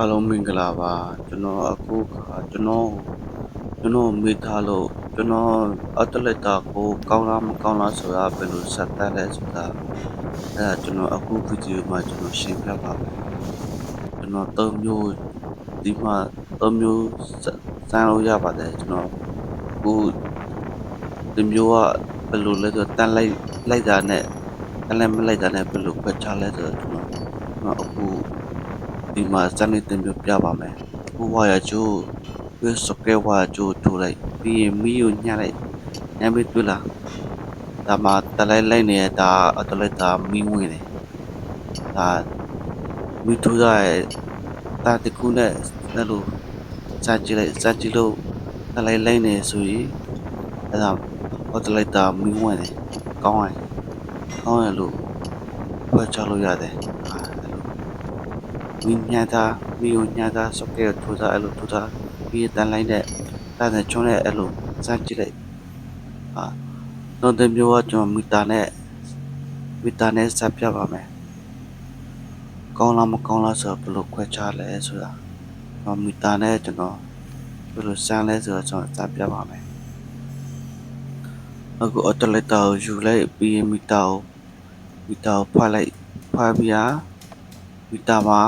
အားလုံးမင်္ဂလာပါကျွန်တော်အခုခါကျွန်တော်ကျွန်တော်မိထားလို့ကျွန်တော်အတလက်တာကိုကောင်းလားမကောင်းလားဆိုတာဘယ်လိုဆက်တတ်လဲဆိုတာအဲဒါကျွန်တော်အခုဗီဒီယိုမှာကျွန်တော်ရှင်းပြပါမယ်ကျွန်တော်သုံးမျိုးဒီမှာသုံးမျိုးစမ်းလို့ရပါတယ်ကျွန်တော်အခုဒီမျိုးကဘယ်လိုလဲဆိုတော့တန်လိုက်လိုက်တာနဲ့တန်လိုက်မလိုက်တာနဲ့ဘယ်လိုခွဲခြားလဲဆိုတော့ကျွန်တော်ကျွန်တော်အခု ဒီမှာစနေတင်ပြပြပါမယ်။ဟိုဝါရချိုးပြီးစကဲဝါချိုးထိုးလိုက်ပြီးရင်မီးကိုညှလိုက်ညမ်းပြီးတွေ့လားဒါမှတလိုက်လိုက်နေတာအတလိုက်တာမီးဝင်တယ်ဒါမီးထိုးရတဲ့တာတကူနဲ့အဲ့လိုစကြည့်လိုက်စကြည့်လို့တလိုက်လိုက်နေဆိုရင်အဲ့ဒါအတလိုက်တာမီးဝင်တယ်ကောင်းတယ်ကောင်းရလို့ဖွက်ချလို့ရတယ် အဲ့လိုမိညာတာမိယညာတာစကဲထူတာအဲ့လိုထူတာပြီးတန်လိုက်တဲ့တာတဲ့ချုံးတဲ့အဲ့လိုစမ်းကြည့်လိုက်ဟာတော့တဲ့မျိုးကကျွန်တော်မီတာနဲ့မီတာနဲ့စပ်ပြပါမယ်ကောင်းလားမကောင်းလားဆိုတော့ဘယ်လိုခွဲခြားလဲဆိုတာတော့မီတာနဲ့ကျွန်တော်ဘယ်လိုစမ်းလဲဆိုတော့ကျွန်တော်စပ်ပြပါမယ်အခုအော်တိုလက်တာကိုယူလိုက်ပြီးရင်မီတာကိုမီတာကိုဖွာလိုက်ဖွာပြီးဟာ မီတာမှာ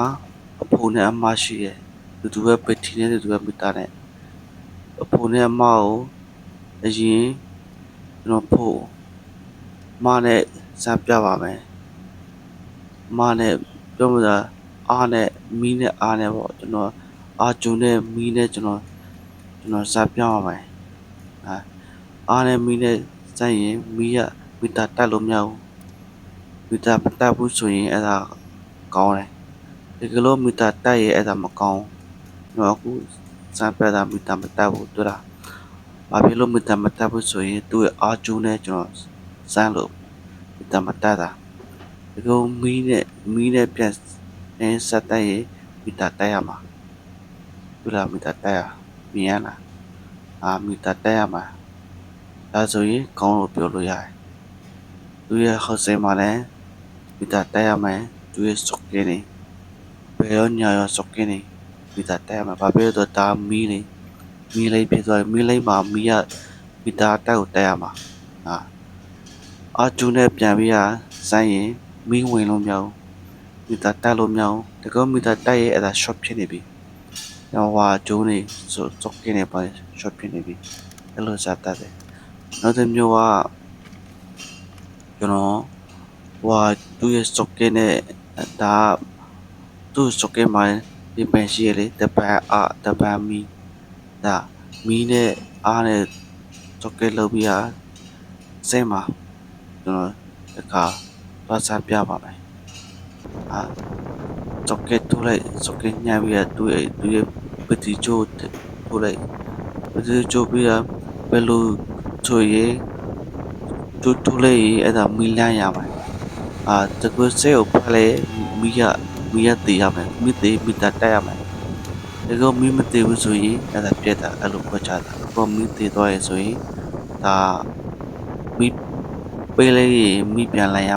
အဖိုးနဲ့အမရှိရဲ့တူတူပဲပတီနဲ့တူတူပဲမီတာနဲ့အဖိုးနဲ့အမကိုအရင်ကျွန်တော်ဖို့မနဲ့စမ်းပြပါမယ်မနဲ့ပြောမလားအားနဲ့မီးနဲ့အားနဲ့ပေါ့ကျွန်တော်အာဂျုံနဲ့မီးနဲ့ကျွန်တော်ကျွန်တော်စမ်းပြပါမယ်အာအားနဲ့မီးနဲ့စမ်းရင်မီးကမီတာတက်လို့မရဘူးမီတာမတက်ဘူးဆိုရင်အဲ့ဒါ ကောင်းတယ်ဒီကီလိုမီတာတက်ရဲ့အဲ့ဒါမကောင်းဘူးတော့အခုစမ်းပြတာမီတာမတက်ဘူးတွေ့လားဘာဖြစ်လို့မီတာမတက်ဘူးဆိုရင်သူ့ရဲ့အာကျူးနဲ့ကျွန်တော်စမ်းလို့မီတာမတက်တာဒီကုမီးနဲ့မီးနဲ့ပြန်အင်းဆက်တက်ရဲ့မီတာတက်ရမှာတွေ့လားမီတာတက်ရမြင်ရလားအာမီတာတက်ရမှာဒါဆိုရင်ကောင်းလို့ပြောလို့ရတယ်သူရဲ့ဟောက်စင်မှာလည်းမီတာတက်ရမယ် သူရဲ့စုပ်ကင်းနေဘယ်ရောညာရောစုပ်ကင်းနေမိသားတက်မှာဘာဖြစ်လို့ဒါမီးနေမီးလေးဖြစ်သွားမီးလေးမှာမီးရမိသားတက်ကိုတက်ရမှာဟာအာကျူနဲ့ပြန်ပြီးရဆိုင်းရင်မီးဝင်လို့မရဘူးမိသားတက်လို့မရဘူးတကောမိသားတက်ရဲ့အဲ့ဒါ short ဖြစ်နေပြီ။တော့ဟာကျိုးနေစုပ်ကင်းနေပါ short ဖြစ်နေပြီအဲ့လိုစတတ်တယ်နောက်တစ်မျိုးကကျွန်တော်ဟွာသူ့ရဲ့စုပ်ကင်းနဲ့ ဒါသူ့စကဲမှာဒီပန်ရှိရလေတပန်အာတပန်မီဒါ မီနဲ့ အားနဲ့စကဲလုပ်ပြီးအားစဲမှာ ကျွန်တော်တခါ သွားစားပြပါမယ်အာစကဲထိုးလိုက်စကဲညံပြီးသူ့ရဲ့သူ့ရဲ့ပတိချိုးထိုးလိုက်ပတိချိုးပြီးတော့ဘယ်လို ချိုးရဲထိုးထိုးလိုက်အဲ့ဒါ မီလန်းရမှာ အာတကွစဲကိုဖလဲမီကမီးရသေးရမယ်မီးသေးမီတာတက်ရမယ်ဒီကမီးမသေးဘူးဆိုရင်အဲ့ဒါပြက်တာအဲ့လိုခွက်ချတာအခုမီးသေးသွားရဆိုရင်ဒါမီးပေးလိုက်ရင်မီးပြန်လိုက်ရ